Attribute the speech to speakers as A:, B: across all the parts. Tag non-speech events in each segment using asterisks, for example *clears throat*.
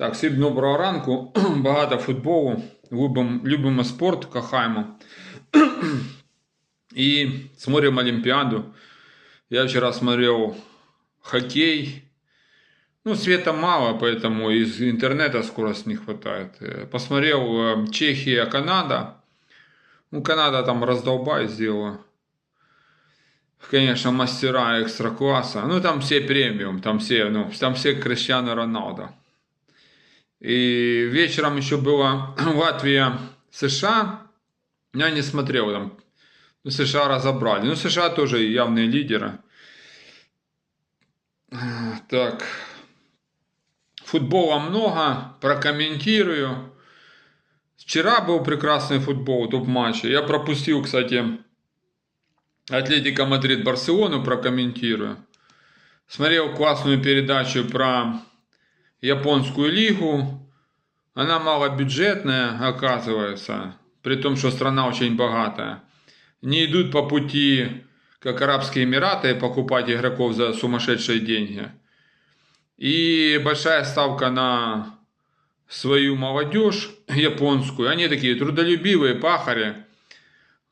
A: Так, всім доброго ранку. *clears throat* Багато футболу. Любимо, любимо спорт, кохаємо. *clears throat* И смотрим Олимпиаду. Я вчера смотрел хоккей. Ну, света мало, поэтому из интернета скорость не хватает. Э, Посмотрел э, Чехия, Канада. Ну, Канада там раздолбай сделала. Конечно, мастера экстра класса. Ну, там все премиум, там все, ну, там все Криштиану Роналдо. И вечером еще была *clears throat* Латвия, США. Я не смотрел там. Ну, США разобрали. Ну, США тоже явные лидеры. Так. Футбола много. Прокомментирую. Вчера был прекрасный футбол, топ-матчи. Я пропустил, кстати, Атлетика Мадрид Барселону прокомментирую. Смотрел классную передачу про японскую лигу. Она малобюджетная, оказывается, при том, что страна очень богатая. Не идут по пути, как Арабские Эмираты, покупать игроков за сумасшедшие деньги. И большая ставка на свою молодежь японскую. Они такие трудолюбивые пахари.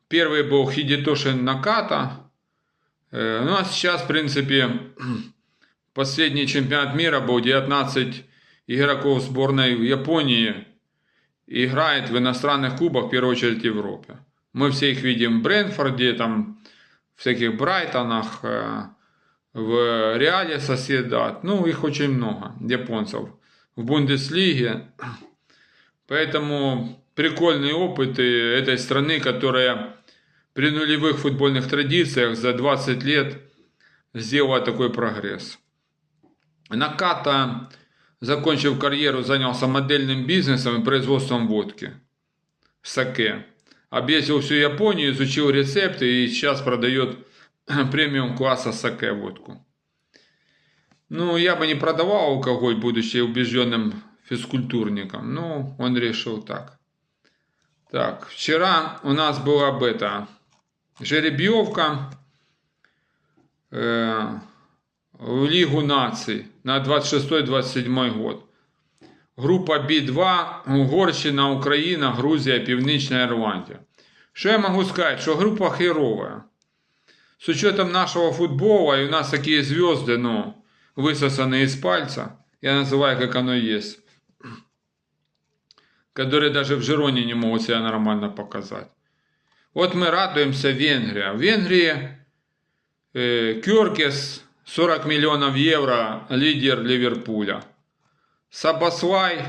A: Первый был Хидитоши Наката. Ну а сейчас, в принципе, *clears throat* последний чемпионат мира был 19 игроков сборной Японии играет в иностранных клубах, в первую очередь в Европе. Мы все их видим в Брэнфорде, там, в всяких Брайтонах, в Реале Соседат. Ну, их очень много, японцев. В Бундеслиге. Поэтому прикольный опыт этой страны, которая при нулевых футбольных традициях за 20 лет сделала такой прогресс. Наката, закончив карьеру, занялся модельным бизнесом и производством водки. Саке. Объездил всю Японию, изучил рецепты и сейчас продает *clears throat* премиум класса саке водку. Ну, я бы не продавал алкоголь, будучи убежденным физкультурником. Ну, он решил так. Так, вчера у нас была бета жеребьевка э, в Лигу наций на 26-27 год. Група B2, Угорщина, Україна, Грузія, Північна Ірландія. Що я можу сказати? Що група херова. С учетом нашего футбола, и у нас такие звезды, ну, высосанные из пальца, я называю, как оно есть, которые даже в Жироне не могут себя нормально показать. Вот мы радуемся Венгрия. В Венгрии э, Кюркес 40 миллионов евро, лидер Ливерпуля. Сабаслай,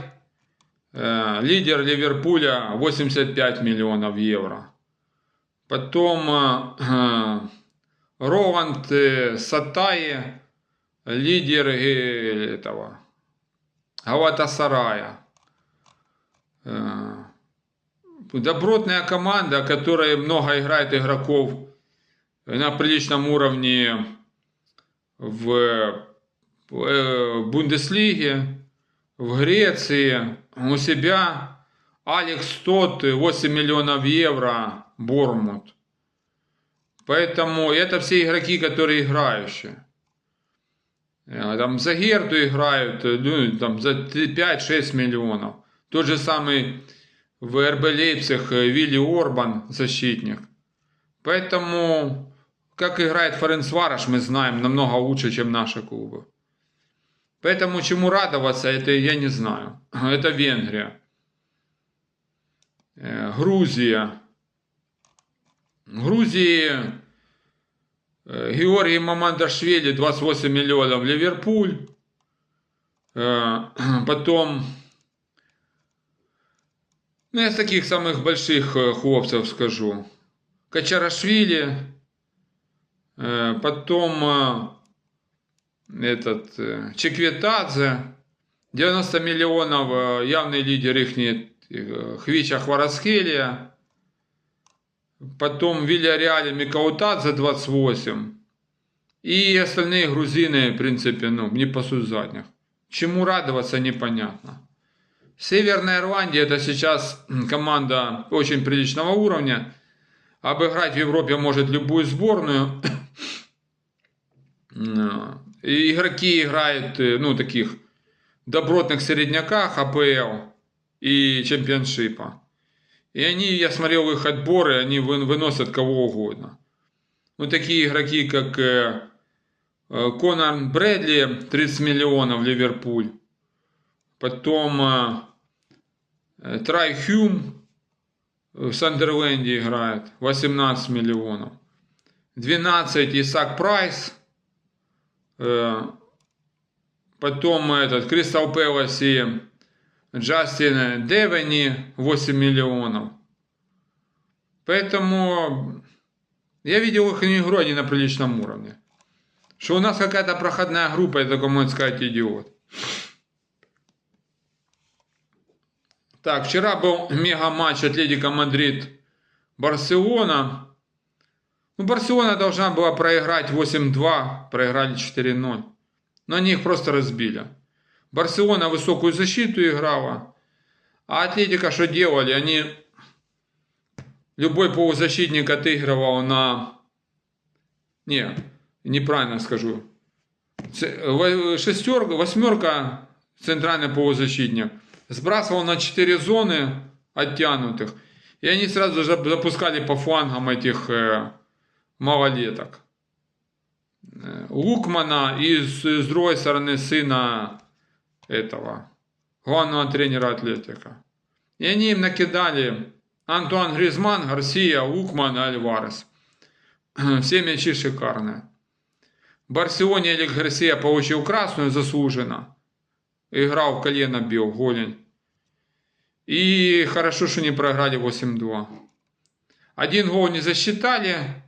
A: э, лидер Ливерпуля 85 миллионов евро. Потом э, Роланд э, Сатаи, лидер э, этого Галатасарая. Э, добротная команда, которая много играет игроков на приличном уровне в э, Бундеслиге, в Греции, у себя. Алекс Тот, 8 миллионов евро, Бормут. Поэтому это все игроки, которые играющие. Э, Там за Герту играют, ну, там за 5-6 миллионов. Тот же самый в РБ Лейпциг Вилли Орбан, защитник. Поэтому, как играет Ференцвараш, мы знаем намного лучше, чем наши клубы. Поэтому чему радоваться, это я не знаю. *laughs* Это Венгрия. Э, Грузия. Грузии э, Георгий Мамандашвили 28 миллионов Ливерпуль. Э, *clears throat* Потом, ну я с таких самых больших хлопцев скажу. Качарашвили. Э, Потом э, этот э, Чекветадзе. 90 миллионов явный лидер их Хвича Хварасхелия. Потом Вильяреале Микаутадзе 28. И остальные грузины, в принципе, ну, не пасут задних. Чему радоваться, непонятно. Северная Ирландия это сейчас команда очень приличного уровня. Обыграть в Европе может любую сборную. И игроки играют, ну, таких добротных середняках АПЛ и чемпионшипа. И они, я смотрел их отборы, они вы- выносят кого угодно. Ну, такие игроки, как Конор Брэдли, 30 миллионов, Ливерпуль. Потом Трай Хюм в Сандерленде играет, 18 миллионов. 12 Исаак Прайс. Э, Потом этот Кристал Пэлас и Джастин Девени 8 миллионов. Поэтому я видел их игру, они на приличном уровне. Что у нас какая-то проходная группа, это, можно сказать, идиот. Так, вчера был мега-матч Атлетика Мадрид Барселона. Ну, Барселона должна была проиграть 8-2, проиграли 4-0. Но они их просто разбили. Барселона высокую защиту играла. А Атлетика что делали? Они любой полузащитник отыгрывал на... Не, неправильно скажу. Шестерка, восьмерка, центральный полузащитник, сбрасывал на 4 зоны оттянутых. И они сразу же запускали по флангам этих э, малолеток. Э, Лукмана и с, другой стороны сына этого, главного тренера Атлетика. И они им накидали Антуан Гризман, Гарсия, Лукман и Альварес. *clears throat* Все мячи шикарные. Барселоне Элик Гарсия получил красную заслуженно. Играл колено, бил, голень. И хорошо, что не проиграли 8-2. Один гол не засчитали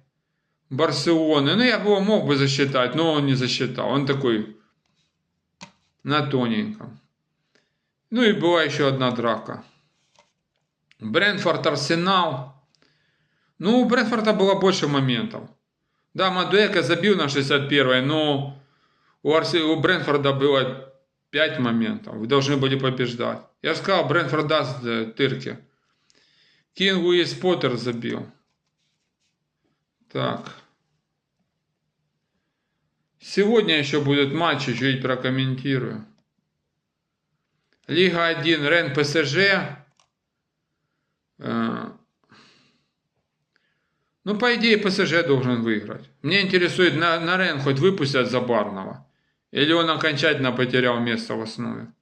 A: Барселоны. Ну, я бы его мог бы засчитать, но он не засчитал. Он такой на тоненьком. Ну и была еще одна драка. Брэнфорд Арсенал. Ну, у Брэнфорда было больше моментов. Да, Мадуэка забил на 61-й, но у, Арсе... у Брэнфорда было 5 моментов. Вы должны были побеждать. Я же сказал, Брэнфорд даст э, тырки. Кинг Уис Поттер забил. Так. Сегодня еще будет матч, чуть-чуть прокомментирую. Лига 1, Рен ПСЖ. Э, Ну, по идее, ПСЖ должен выиграть. Мне интересует, на, на Рен хоть выпустят Забарного. Или он окончательно потерял место в основе.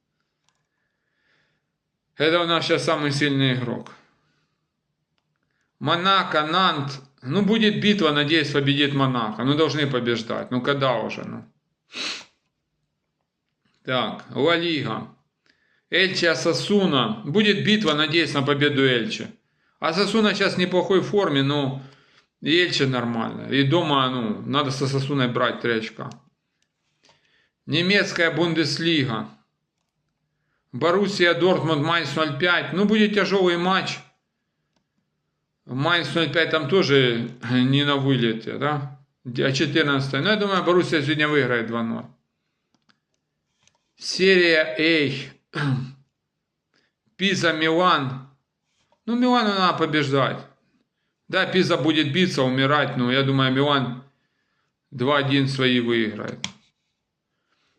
A: Это у нас сейчас самый сильный игрок. Монако, Нант. Ну, будет битва, надеюсь, победит Монако. Ну, должны побеждать. Ну, когда уже, ну. Так, Ла Лига. Эльче Асасуна. Будет битва, надеюсь, на победу Эльче. Асасуна сейчас в неплохой форме, но Эльче нормально. И дома, ну, надо с Асасуной брать 3 очка. Немецкая Бундеслига. Боруссия, Дортмунд, Майнц 05. Ну, будет тяжелый матч. Майнц 05 там тоже не на вылете, да? А 14 Ну, я думаю, Боруссия сегодня выиграет 2-0. Серия А. *clears throat* Пиза, Милан. Ну, Милану надо побеждать. Да, Пиза будет биться, умирать, но я думаю, Милан 2-1 свои выиграет.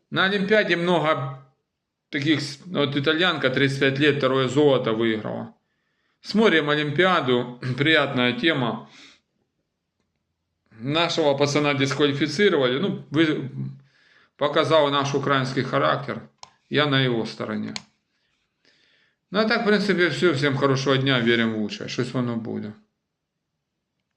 A: На Олимпиаде много таких, вот итальянка 35 лет, второе золото выиграла. Смотрим Олимпиаду, *clears throat* приятная тема. Нашего пацана дисквалифицировали, ну, показал наш украинский характер, я на его стороне. Ну а так, в принципе, все. Всем хорошего дня, верим в лучшее. Щось воно буде.